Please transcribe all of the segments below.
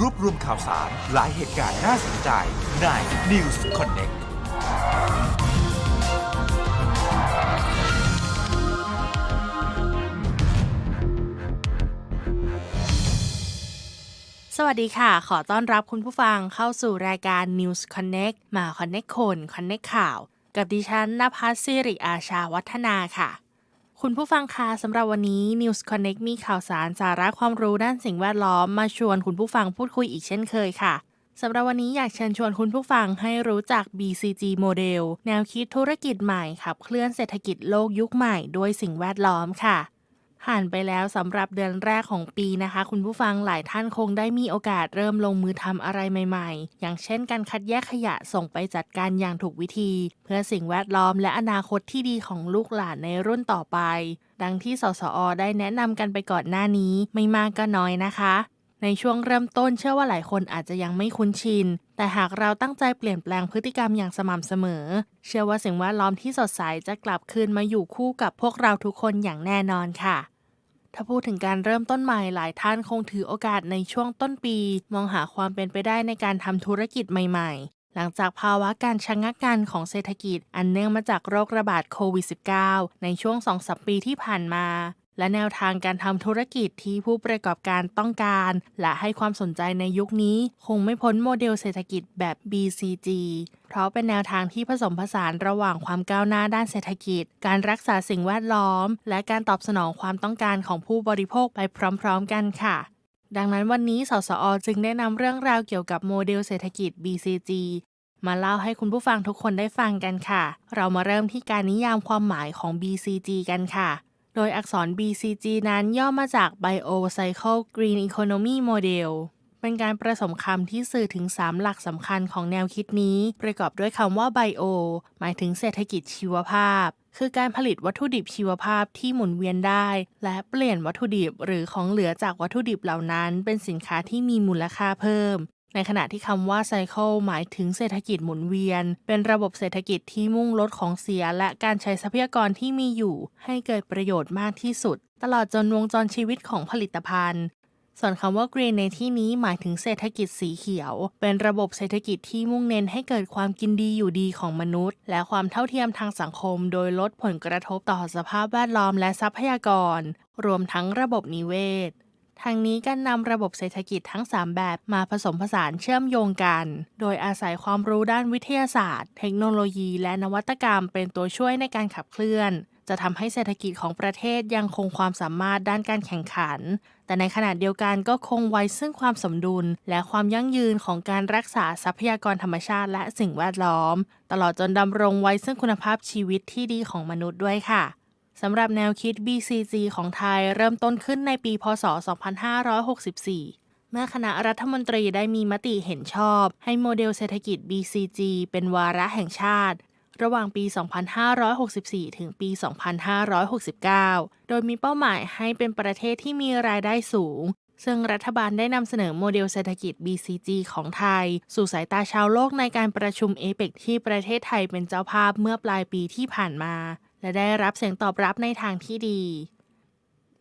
รวบรวมข่าวสาร หลายเหตุการณ์น่าสนใจใน News Connect สวัสดีค่ะ ขอต้อนรับคุณผู้ฟังเข้าสู่รายการ News Connect มา Connect คน Connect ข่าว กับดิฉันนภัสสิริอาชาวัฒนาค่ะ คุณผู้ฟังคะสำหรับวันนี้ News Connect มีข่าวสารสาระความรู้ด้านสิ่งแวดล้อมมาชวนคุณผู้ฟังพูดคุยอีกเช่นเคยค่ะสำหรับวันนี้อยากเชิญชวนคุณผู้ฟังให้รู้จัก BCG โมเดล แนวคิดธุรกิจใหม่ขับเคลื่อนเศรษฐกิจโลกยุคใหม่ด้วยสิ่งแวดล้อมค่ะ ผ่านไปแล้วสำหรับเดือนแรกของปีนะคะ คุณผู้ฟังหลายท่านคงได้มีโอกาสเริ่มลงมือทำอะไรใหม่ ๆ อย่างเช่นการคัดแยกขยะส่งไปจัดการอย่างถูกวิธี เพื่อสิ่งแวดล้อมและอนาคตที่ดีของลูกหลานในรุ่นต่อไป ดังที่สสอได้แนะนำกันไปก่อนหน้านี้ไม่มากก็น้อยนะคะในช่วงเริ่มต้นเชื่อว่าหลายคนอาจจะยังไม่คุ้นชิน แต่หากเราตั้งใจเปลี่ยนแปลงพฤติกรรมอย่างสม่ำเสมอ เชื่อว่าสิ่งแวดล้อมที่สดใสจะกลับคืนมาอยู่คู่กับพวกเราทุกคนอย่างแน่นอนค่ะ ถ้าพูดถึงการเริ่มต้นใหม่หลายท่านคงถือโอกาสในช่วงต้นปี มองหาความเป็นไปได้ในการทำธุรกิจใหม่ๆ หลังจากภาวะการชะงักกันของเศรษฐกิจอันเนื่องมาจากโรคระบาดโควิด -19 ในช่วง2อสปีที่ผ่านมา และแนวทางการทำธุรกิจที่ผู้ประกอบการต้องการ และให้ความสนใจในยุคนี้ คงไม่พ้นโมเดลเศรษฐกิจแบบ BCG เพราะเป็นแนวทางที่ผสมผสานระหว่างความก้าวหน้าด้านเศรษฐกิจ การรักษาสิ่งแวดล้อม และการตอบสนองความต้องการของผู้บริโภคไปพร้อม ๆ กันค่ะ ดังนั้นวันนี้ สสอ จึงได้นำเรื่องราวเกี่ยวกับโมเดลเศรษฐกิจ BCG มาเล่าให้คุณผู้ฟังทุกคนได้ฟังกันค่ะ เรามาเริ่มที่การนิยามความหมายของ BCG กันค่ะ โดยอักษร BCG นั้นย่อมาจาก Biocycle Green Economy Model เป็นการผสมคำที่สื่อถึง 3 หลักสำคัญของแนวคิดนี้ ประกอบด้วยคำว่า Bio หมายถึงเศรษฐกิจชีวภาพ คือการผลิตวัตถุดิบชีวภาพที่หมุนเวียนได้ และเปลี่ยนวัตถุดิบหรือของเหลือจากวัตถุดิบเหล่านั้น เป็นสินค้าที่มีมูลค่าเพิ่ม ในขณะที่คำว่า Cycle หมายถึงเศรษฐกิจหมุนเวียน เป็นระบบเศรษฐกิจที่มุ่งลดของเสีย และการใช้ทรัพยากรที่มีอยู่ ให้เกิดประโยชน์มากที่สุด ตลอดจนวงจรชีวิตของผลิตภัณฑ์ ส่วนคำว่า green ในที่นี้หมายถึงเศรษฐกิจสีเขียว เป็นระบบเศรษฐกิจที่มุ่งเน้นให้เกิดความกินดีอยู่ดีของมนุษย์ และความเท่าเทียมทางสังคม โดยลดผลกระทบต่อสภาพแวดล้อมและทรัพยากร รวมทั้งระบบนิเวศ ทางนี้การนำระบบเศรษฐกิจทั้ง 3 แบบมาผสมผสานเชื่อมโยงกัน โดยอาศัยความรู้ด้านวิทยาศาสตร์ เทคโนโลยีและนวัตกรรมเป็นตัวช่วยในการขับเคลื่อน จะทำให้เศรษฐกิจของประเทศยังคงความสามารถด้านการแข่งขัน แต่ในขณะเดียวกันก็คงไว้ซึ่งความสมดุล และความยั่งยืนของการรักษาทรัพยากรธรรมชาติและสิ่งแวดล้อม ตลอดจนดำรงไว้ซึ่งคุณภาพชีวิตที่ดีของมนุษย์ด้วยค่ะ สำหรับแนวคิด BCG ของไทยเริ่มต้นขึ้นในปี พศ 2564เมื่อคณะรัฐมนตรีได้มีมติเห็นชอบ ให้โมเดลเศรษฐกิจ BCG เป็นวาระแห่งชาติ ระหว่างปี 2564 ถึงปี 2569 โดยมีเป้าหมายให้เป็นประเทศที่มีรายได้สูง ซึ่งรัฐบาลได้นำเสนอโมเดลเศรษฐกิจ BCG ของไทย สู่สายตาชาวโลกในการประชุมเอเปกที่ประเทศไทยเป็นเจ้าภาพเมื่อปลายปีที่ผ่านมา และได้รับเสียงตอบรับในทางที่ดี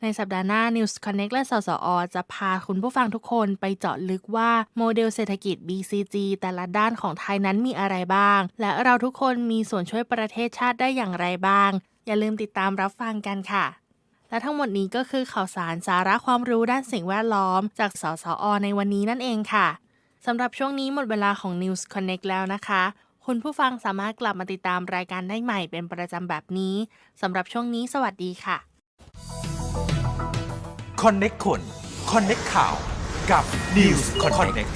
ในสัปดาห์หน้า News Connect และสสอ จะพาคุณผู้ฟังทุกคนไปเจาะลึกว่าโมเดลเศรษฐกิจ BCG แต่ละด้านของไทยนั้นมีอะไรบ้าง และเราทุกคนมีส่วนช่วยประเทศชาติได้อย่างไรบ้าง อย่าลืมติดตามรับฟังกันค่ะและทั้งหมดนี้ก็คือข่าวสารสาระความรู้ด้านสิ่งแวดล้อม จากสสอในวันนี้นั่นเองค่ะ สำหรับช่วงนี้หมดเวลาของ News Connect แล้วนะคะ คุณผู้ฟังสามารถกลับมาติดตามรายการได้ใหม่เป็นประจำแบบนี้สำหรับช่วงนี้สวัสดีค่ะ Connect คน Connect ข่าวกับ News Connect